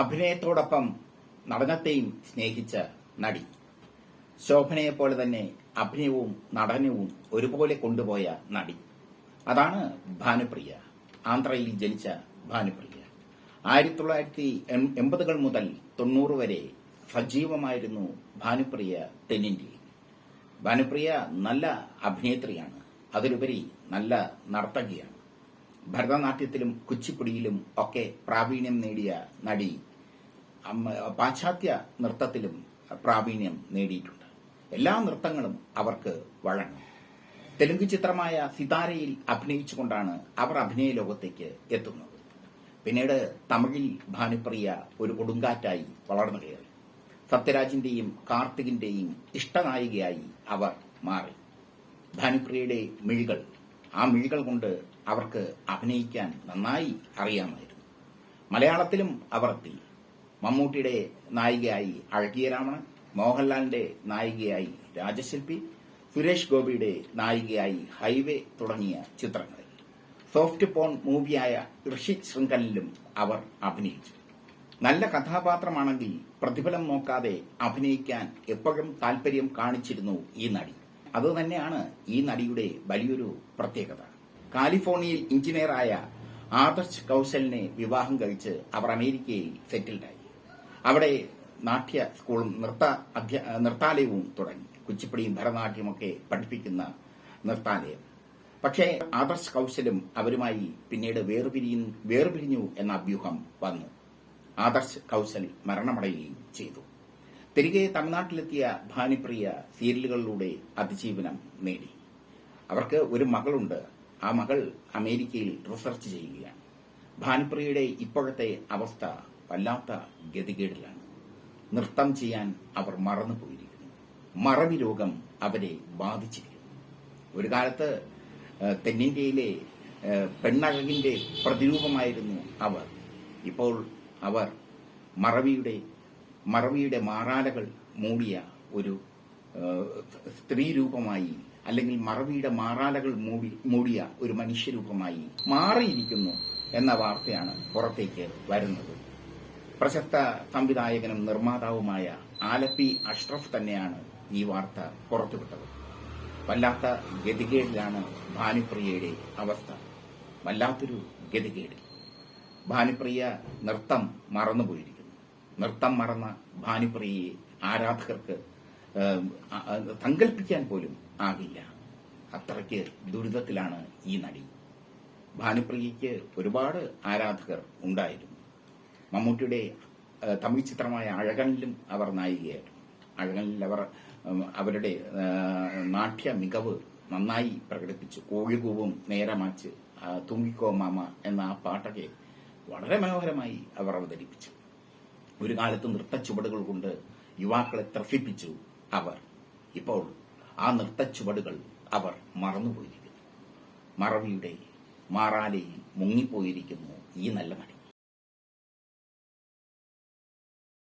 അഭിനയത്തോടൊപ്പം നടനത്തെയും സ്നേഹിച്ച നടി. ശോഭനയെ പോലെ തന്നെ അഭിനയവും നടനവും ഒരുപോലെ കൊണ്ടുപോയ നടി. അതാണ് ഭാനുപ്രിയ. ആന്ധ്രയിൽ ജനിച്ച ഭാനുപ്രിയ. ആയിരത്തി തൊള്ളായിരത്തി എൺപതുകൾ മുതൽ തൊണ്ണൂറ് വരെ സജീവമായിരുന്നു ഭാനുപ്രിയ തെന്നിന്ത്യയിൽ. ഭാനുപ്രിയ നല്ല അഭിനേത്രിയാണ്. അതിലുപരി നല്ല നർത്തകിയാണ്. ഭരതനാട്യത്തിലും കുച്ചിപ്പുടിയിലും ഒക്കെ പ്രാവീണ്യം നേടിയ നടി പാശ്ചാത്യ നൃത്തത്തിലും പ്രാവീണ്യം നേടിയിട്ടുണ്ട്. എല്ലാ നൃത്തങ്ങളും അവർക്ക് വഴങ്ങും. തെലുങ്ക് ചിത്രമായ സിതാരയിൽ അഭിനയിച്ചുകൊണ്ടാണ് അവർ അഭിനയ ലോകത്തേക്ക് എത്തുന്നത്. പിന്നീട് തമിഴിൽ ഭാനുപ്രിയ ഒരു കൊടുങ്കാറ്റായി വളർന്നു കയറി. സത്യരാജിന്റെയും കാർത്തികിന്റെയും ഇഷ്ടനായികയായി അവർ മാറി. ഭാനുപ്രിയയുടെ മിഴികൾ ആ മിഴികൾ കൊണ്ട് അവർക്ക് അഭിനയിക്കാൻ നന്നായി അറിയാമായിരുന്നു. മലയാളത്തിലും അവർ എത്തി. മമ്മൂട്ടിയുടെ നായികയായി അഴകിയ രാമണൻ മോഹൻലാലിന്റെ നായികയായി രാജശില്പി സുരേഷ് ഗോപിയുടെ നായികയായി ഹൈവേ തുടങ്ങിയ ചിത്രങ്ങളിൽ. സോഫ്റ്റ് പോൺ മൂവിയായ ഋഷി ശൃംഖലിലും അവർ അഭിനയിച്ചു. നല്ല കഥാപാത്രമാണെങ്കിൽ പ്രതിഫലം നോക്കാതെ അഭിനയിക്കാൻ എപ്പോഴും താല്പര്യം കാണിച്ചിരുന്നു ഈ നടി. അതുതന്നെയാണ് ഈ നടിയുടെ വലിയൊരു പ്രത്യേകത. കാലിഫോർണിയയിൽ എഞ്ചിനീയറായ ആദർശ് കൌശലിനെ വിവാഹം കഴിച്ച് അവർ അമേരിക്കയിൽ സെറ്റിൽഡായി. അവിടെ നാട്യ സ്കൂളും നൃത്ത നൃത്താലയവും തുടങ്ങി. കുച്ചിപ്പുടിയും ഭരതനാട്യമൊക്കെ പഠിപ്പിക്കുന്ന നൃത്താലയം. പക്ഷേ ആദർശ് കൌശലും അവരുമായി പിന്നീട് വേർപിരിയും വേർപിരിഞ്ഞു എന്ന അഭ്യൂഹം വന്നു. ആദർശ് കൌശൽ മരണമടയുകയും ചെയ്തു. തിരികെ തമിഴ്നാട്ടിലെത്തിയ ഭാനിപ്രിയ സീരിയലുകളിലൂടെ അതിജീവനം നേടി. അവർക്ക് ഒരു മകളുണ്ട്. ആ മകൾ അമേരിക്കയിൽ റിസർച്ച് ചെയ്യുകയാണ്. ഭാനുപ്രിയയുടെ ഇപ്പോഴത്തെ അവസ്ഥ വല്ലാത്ത ഗതികേടിലാണ്. നൃത്തം ചെയ്യാൻ അവർ മറന്നു പോയിരിക്കുന്നു. മറവി രോഗം അവരെ ബാധിച്ചിരിക്കുന്നു. ഒരു കാലത്ത് തെന്നിന്ത്യയിലെ പെണ്ണഴകിന്റെ പ്രതിരൂപമായിരുന്നു അവർ. ഇപ്പോൾ അവർ മറവിയുടെ മറവിയുടെ മാറാലകൾ മൂടിയ ഒരു സ്ത്രീ രൂപമായി അല്ലെങ്കിൽ മറവിയുടെ മാറാലകൾ മൂടി മൂടിയ ഒരു മനുഷ്യരൂപമായി മാറിയിരിക്കുന്നു എന്ന വാർത്തയാണ് പുറത്തേക്ക് വരുന്നത്. പ്രശസ്ത സംവിധായകനും നിർമ്മാതാവുമായ ആലപ്പി അഷ്റഫ് തന്നെയാണ് ഈ വാർത്ത പുറത്തുവിട്ടത്. വല്ലാത്ത ഗതികേടിലാണ് ഭാനുപ്രിയയുടെ അവസ്ഥ. വല്ലാത്തൊരു ഗതികേടിൽ ഭാനുപ്രിയ നൃത്തം മറന്നുപോയിരിക്കുന്നു. നൃത്തം മറന്ന ഭാനുപ്രിയയെ ആരാധകർക്ക് സങ്കല്പിക്കാൻ പോലും ആകില്ല. അത്രയ്ക്ക് ദുരിതത്തിലാണ് ഈ നടി. ഭാനുപ്രിയയ്ക്ക് ഒരുപാട് ആരാധകർ ഉണ്ടായിരുന്നു. മമ്മൂട്ടിയുടെ തമിഴ് ചിത്രമായ അഴകനിലും അവർ നായികയായിരുന്നു അഴകനിൽ അവർ അവരുടെ നാട്യ മികവ് നന്നായി പ്രകടിപ്പിച്ചു. കോഴികൂവും നേരമാച്ച് തൂങ്ങിക്കോ മാമ എന്ന ആ പാട്ടൊക്കെ വളരെ മനോഹരമായി അവർ അവതരിപ്പിച്ചു. ഒരു കാലത്ത് നൃത്തച്ചുവടുകൾ കൊണ്ട് യുവാക്കളെ ത്രസിപ്പിച്ചു അവർ. ഇപ്പോൾ ആ നൃത്തച്ചുവടുകൾ അവർ മറന്നുപോയിരിക്കുന്നു. മറവിയുടെ മാറാലയിൽ മുങ്ങിപ്പോയിരിക്കുന്നു ഈ നല്ല നടി.